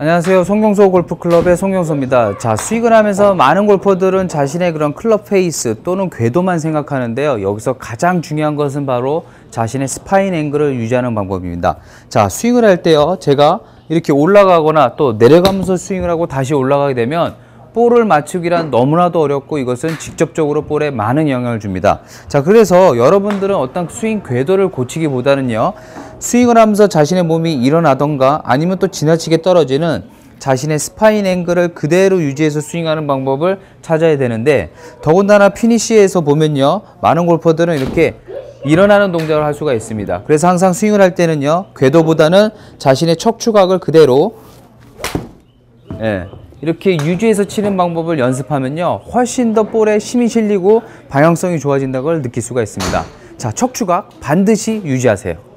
안녕하세요. 송경소 골프클럽의 송경소입니다. 자, 스윙을 하면서 많은 골퍼들은 자신의 그런 클럽 페이스 또는 궤도만 생각하는데요. 여기서 가장 중요한 것은 바로 자신의 스파인 앵글을 유지하는 방법입니다. 자, 스윙을 할 때요. 제가 이렇게 올라가거나 또 내려가면서 스윙을 하고 다시 올라가게 되면 볼을 맞추기란 너무나도 어렵고 이것은 직접적으로 볼에 많은 영향을 줍니다. 자, 그래서 여러분들은 어떤 스윙 궤도를 고치기보다는요. 스윙을 하면서 자신의 몸이 일어나던가 아니면 또 지나치게 떨어지는 자신의 스파인 앵글을 그대로 유지해서 스윙하는 방법을 찾아야 되는데 더군다나 피니시에서 보면요. 많은 골퍼들은 이렇게 일어나는 동작을 할 수가 있습니다. 그래서 항상 스윙을 할 때는요. 궤도보다는 자신의 척추각을 그대로 예, 이렇게 유지해서 치는 방법을 연습하면요 훨씬 더 볼에 힘이 실리고 방향성이 좋아진다는 걸 느낄 수가 있습니다 자 척추각 반드시 유지하세요